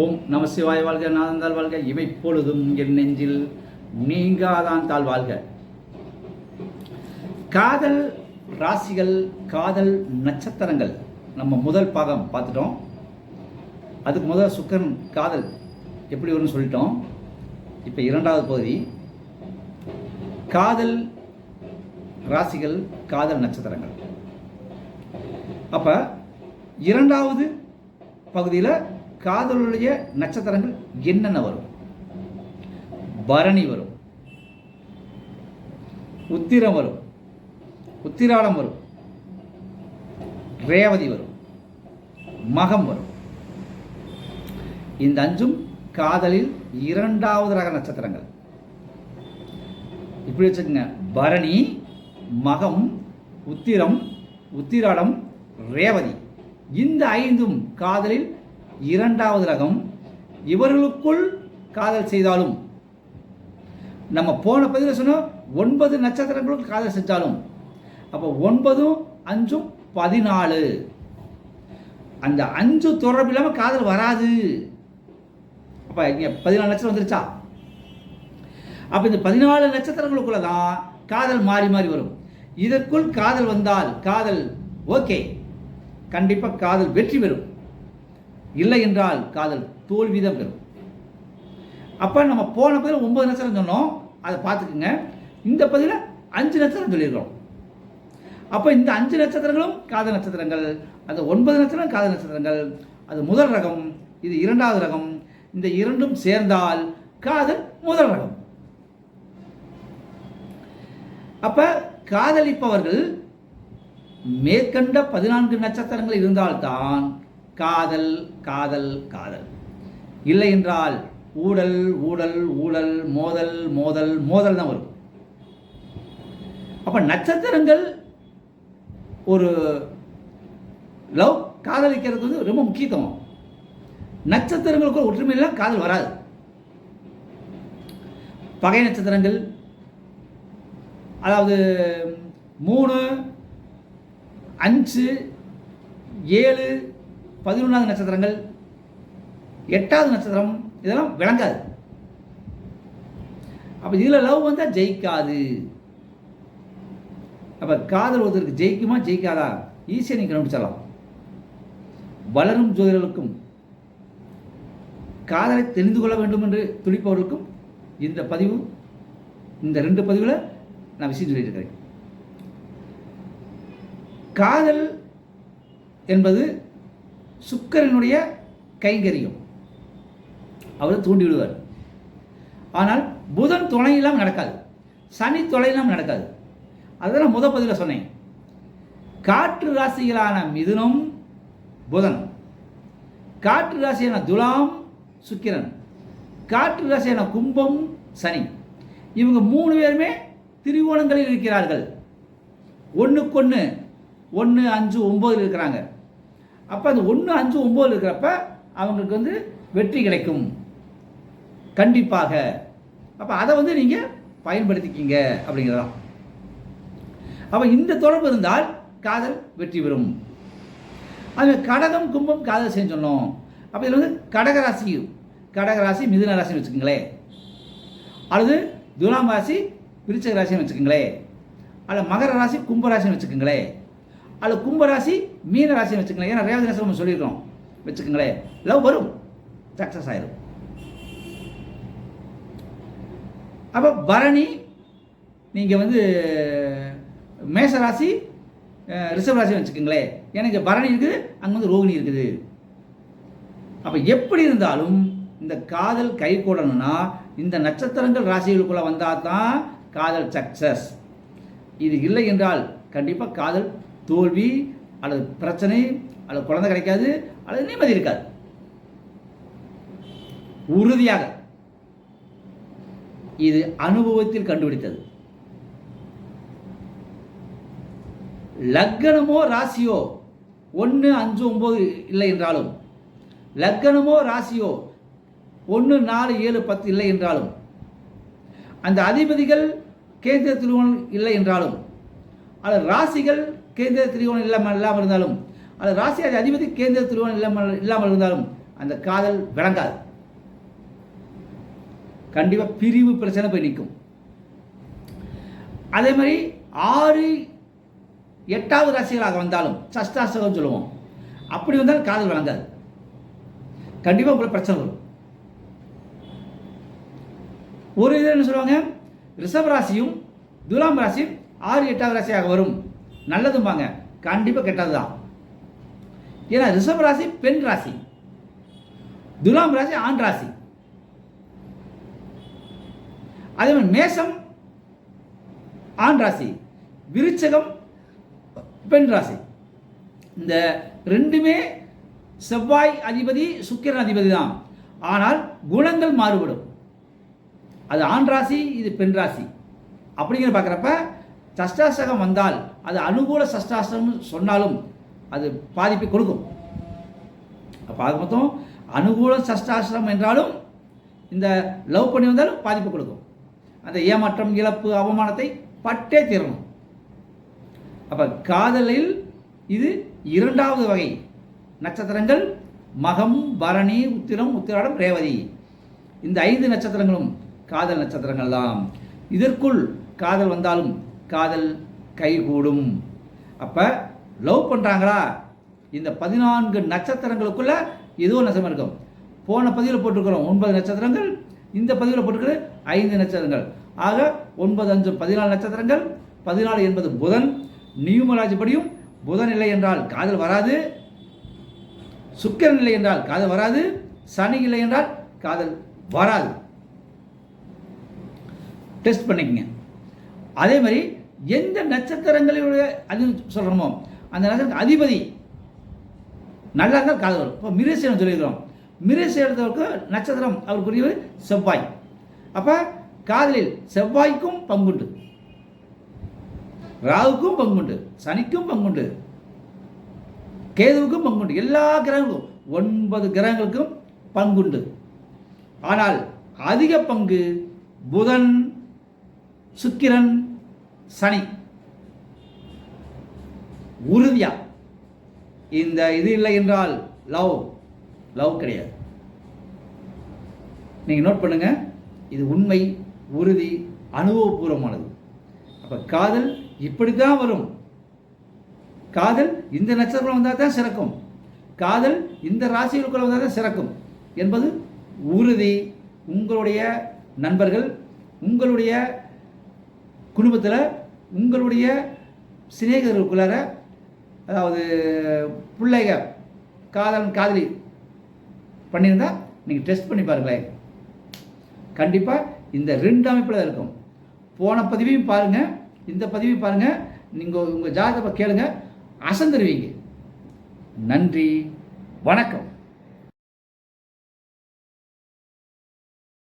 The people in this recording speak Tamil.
ஓம் நம சிவாய வாழ்க நாதந்தால் வாழ்க இவை பொழுதும் என் நெஞ்சில் நீங்காதான் தாழ் வாழ்க. காதல் ராசிகள் காதல் நட்சத்திரங்கள். நம்ம முதல் பாகம் பார்த்துட்டோம். அதுக்கு முதல் சுக்கரன் காதல். எப்படி வரும்னு சொல்லிட்டோம். இப்போ இரண்டாவது பகுதி. காதல் ராசிகள் காதல் நட்சத்திரங்கள். அப்போ இரண்டாவது பகுதியில் காதலுடைய நட்சத்திரங்கள் என்னென்ன வரும்? பரணி வரும். உத்திரம் வரும். உத்திராடம் வரும். ரேவதி வரும். மகம் வரும். இந்த அஞ்சும் காதலில் இரண்டாவது ரக நட்சத்திரங்கள். இப்படி வச்சுக்கோங்க. பரணி மகம் உத்திரம் உத்திராடம் ரேவதி. இந்த ஐந்தும் காதலில் இரண்டாவது ரகம் இவர்களுக்குள் காதல் செய்தாலும். நம்ம போன பதிவில் சொன்னோம் ஒன்பது நட்சத்திரங்களும் காதல் செஞ்சாலும். அப்போ ஒன்பதும் அஞ்சும் பதினாலு. அந்த அஞ்சு தொடர்பு இல்லாமல் காதல் வராது. அப்போ இங்கே பதினாலு நட்சத்திரம் வந்துருச்சா? அப்போ இந்த பதினாலு நட்சத்திரங்களுக்குள்ள தான் காதல் மாறி மாறி வரும். இதற்குள் காதல் வந்தால் காதல் ஓகே. கண்டிப்பாக காதல் வெற்றி பெறும். இல்லை என்றால் காதல் தோல்விதான் பெறும். அப்போ நம்ம போன பதில் ஒன்பது நட்சத்திரம் சொன்னோம். அதை பார்த்துக்குங்க. இந்த பதிவில் அஞ்சு நட்சத்திரம் சொல்லியிருக்கிறோம். அப்போ இந்த அஞ்சு நட்சத்திரங்களும் காதல் நட்சத்திரங்கள். அந்த ஒன்பது நட்சத்திரம் காதல் நட்சத்திரங்கள். அது முதல் ரகம் இது இரண்டாவது ரகம். இந்த இரண்டும் சேர்ந்தால் காதல் முதல் ரகம். அப்ப காதலிப்பவர்கள் மேற்கண்ட பதினான்கு நட்சத்திரங்கள் இருந்தால்தான் காதல் காதல் காதல். இல்லை என்றால் ஊழல் ஊழல் ஊழல் மோதல் மோதல் மோதல் தான் வரும். அப்போ நட்சத்திரங்கள் ஒரு லவ் காதலிக்கிறது வந்து ரொம்ப முக்கியத்துவம். நட்சத்திரங்களுக்கு ஒற்றுமை இல்லை காதல் வராது. பகை நட்சத்திரங்கள் அதாவது மூணு அஞ்சு ஏழு பதினொன்றாவது நட்சத்திரங்கள் எட்டாவது நட்சத்திரம் இதெல்லாம் விளங்காது. அப்போ இதில் லவ் வந்தால் ஜெயிக்காது. அப்போ காதல் ஒருத்தருக்கு ஜெயிக்குமா ஜெயிக்காதா? ஈஸியாக நீங்கள் கண்டுபிடிச்சிடலாம். வளரும் ஜோதிடர்களுக்கும் காதலை தெரிந்து கொள்ள வேண்டும் என்று துடிப்பவர்களுக்கும் இந்த பதிவு இந்த ரெண்டு பதிவில் நான் விஷயம் சொல்லியிருக்கிறேன் காதல் என்பது சுக்கரனுடைய கைங்கரியம். அவர் தூண்டி விடுவார். ஆனால் புதன் துணை இல்லாமல் நடக்காது. சனி துணை இல்லாமல் நடக்காது. அதெல்லாம் முத பதிவில் சொன்னேன். காற்று ராசிகளான மிதுனம் புதன். காற்று ராசியான துலாம் சுக்கிரன். காற்று ராசியான கும்பம் சனி. இவங்க மூணு பேருமே திரிகோணங்களில் இருக்கிறார்கள். ஒன்றுக்கொன்று ஒன்று அஞ்சு ஒம்பதில் இருக்கிறாங்க. அப்போ அந்த ஒன்று அஞ்சு ஒம்பது இருக்கிறப்ப அவங்களுக்கு வந்து வெற்றி கிடைக்கும். கண்டிப்பாக. அப்போ அதை வந்து நீங்கள் பயன்படுத்திக்கிங்க அப்படிங்கிறதான் அப்போ இந்த தொடர்பு இருந்தால் காதல் வெற்றி பெறும். அது கடகம் கும்பம் காதல் செய்ய சொன்னோம். அப்போ இதில் வந்து கடகராசி கடகராசி மிதுன ராசின்னு வச்சுக்கோங்களேன். அல்லது துலாம் ராசி விருச்சக ராசின்னு வச்சுக்கோங்களேன். அல்ல மகர ராசி கும்பராசின்னு வச்சுக்கோங்களேன். அதில் கும்பராசி மீன ராசின்னு வச்சுக்கங்களேன். ஏன்னா ரேவதி ராசி நம்ம சொல்லியிருக்கோம் வச்சுக்கோங்களேன். லவ் வரும். சக்ஸஸ் ஆயிரும். அப்போ பரணி நீங்கள் வந்து மேஷ ராசி ரிஷப ராசின்னு வச்சுக்கோங்களேன் எனக்கு பரணி இருக்குது அங்கே வந்து ரோகிணி இருக்குது. அப்போ எப்படி இருந்தாலும் இந்த காதல் கை கூடணும்னா இந்த நட்சத்திரங்கள் ராசிகளுக்குள்ளே வந்தால் தான் காதல் சக்சஸ் இது இல்லை என்றால் கண்டிப்பாக காதல் தோல்வி அல்லது பிரச்சனை அல்லது குழந்தை கிடைக்காது அல்லது நிம்மதி இருக்காது. உறுதியாக. இது அனுபவத்தில் கண்டுபிடித்தது. லக்கணமோ ராசியோ ஒன்று அஞ்சு ஒம்பது இல்லை என்றாலும் லக்கணமோ ராசியோ ஒன்று நாலு ஏழு பத்து இல்லை என்றாலும் அந்த அதிபதிகள் கேந்திர திருவன் இல்லை என்றாலும் அல்லது ராசிகள் கேந்திர திருவோணம் இல்லாமல் இல்லாமல் இருந்தாலும் அல்லது ராசி அதிபதி கேந்திர திருவோணம் இல்லாமல் இல்லாமல் இருந்தாலும் அந்த காதல் விளங்காது. கண்டிப்பாக பிரிவு பிரச்சனை போய் நிற்கும். அதே மாதிரி ஆறு எட்டாவது ராசிகளாக வந்தாலும் சஷ்டாசகம் சொல்லுவோம். அப்படி வந்தாலும் காதல் விளங்காது. கண்டிப்பாக உங்களுக்கு பிரச்சனை வரும். ஒரு இது என்ன சொல்லுவாங்க? ரிஷப் ராசியும் துலாம் ராசியும் ஆறு எட்டாவது ராசியாக வரும். நல்லதும்பாங்க. கண்டிப்பாக கெட்டது தான் ஏன்னா ரிஷப ராசி பெண் ராசி. துலாம் ராசி ஆண் ராசி. அதே மாதிரி மேஷம் ஆண் ராசி. விருச்சகம் பெண் ராசி. இந்த ரெண்டுமே செவ்வாய் அதிபதி சுக்கிரன் அதிபதி தான். ஆனால் குணங்கள் மாறுபடும். அது ஆண் ராசி இது பெண் ராசி. அப்படிங்கிற பார்க்குறப்ப சஷ்டாசகம் வந்தால் அது அனுகூல சஷ்டாசகம் சொன்னாலும் அது பாதிப்பை கொடுக்கும். அப்போ அது மொத்தம் அனுகூல சஷ்டாசிரம் என்றாலும் இந்த லவ் பண்ணி வந்தாலும் பாதிப்பு கொடுக்கும். அந்த ஏமாற்றம் இழப்பு அவமானத்தை பட்டே தீரணும். அப்போ காதலில் இது இரண்டாவது வகை. நட்சத்திரங்கள் மகம் பரணி உத்திரம் உத்திராடம் ரேவதி. இந்த ஐந்து நட்சத்திரங்களும் காதல் நட்சத்திரங்கள் தான் இதற்குள் காதல் வந்தாலும் காதல் கைகூடும். அப்போ லவ் பண்ணுறாங்களா இந்த பதினான்கு நட்சத்திரங்களுக்குள்ள இதுவும் நட்சத்திரம் இருக்கும். போன பதிவில் போட்டிருக்கிறோம். ஒன்பது நட்சத்திரங்கள் இந்த பதிவில் போட்டிருக்கிறது ஐந்து நட்சத்திரங்கள். ஆக ஒன்பது அஞ்சு பதினாலு நட்சத்திரங்கள் பதினாலு என்பது புதன். நியூமராஜ் படியும் புதன் இல்லை என்றால் காதல் வராது. சுக்கிரன் இல்லை என்றால் காதல் வராது. சனி இல்லை என்றால் காதல் வராது. டெஸ்ட் பண்ணிக்கங்க. அதே மாதிரி எந்த நட்சத்திரங்களுடைய அது சொல்கிறோமோ அந்த நட்சத்திரம் அதிபதி நல்லா இருந்தால் காது வரும். இப்போ மிருசேனம் சொல்லியிருக்கிறோம். மிருசேனத்தவருக்கு நட்சத்திரம் அவருக்குரியவர் செவ்வாய். அப்போ காதலில் செவ்வாய்க்கும் பங்குண்டு. ராவுக்கும் பங்குண்டு. சனிக்கும் பங்குண்டு. கேதுவுக்கும் பங்குண்டு. எல்லா கிரகங்களுக்கும் ஒன்பது கிரகங்களுக்கும் பங்குண்டு. ஆனால் அதிக பங்கு புதன் சுக்கிரன் சனி. உறுதியா. இந்த இது இல்லை என்றால் லவ். லவ் கிடையாது. நீங்கள் நோட் பண்ணுங்க. இது உண்மை உறுதி அனுபவபூர்வமானது. அப்போ காதல் இப்படி தான் வரும். காதல் இந்த நட்சத்திரம் வந்தால் தான் சிறக்கும். காதல் இந்த ராசிகளுக்குள்ள வந்தால் தான் சிறக்கும். என்பது உறுதி. உங்களுடைய நண்பர்கள் உங்களுடைய குடும்பத்தில் உங்களுடைய சிநேகர்களுக்குள்ளார அதாவது பிள்ளைக காதலன் காதலி பண்ணியிருந்தால் நீங்கள் டெஸ்ட் பண்ணி பாருங்களேன். கண்டிப்பாக இந்த ரெண்டு அமைப்பில் தான் இருக்கும். போன பதிவையும் பாருங்கள் இந்த பதிவையும் பாருங்கள் நீங்கள் உங்கள் ஜாதகத்தை கேளுங்க அசந்துருவீங்க. நன்றி வணக்கம்.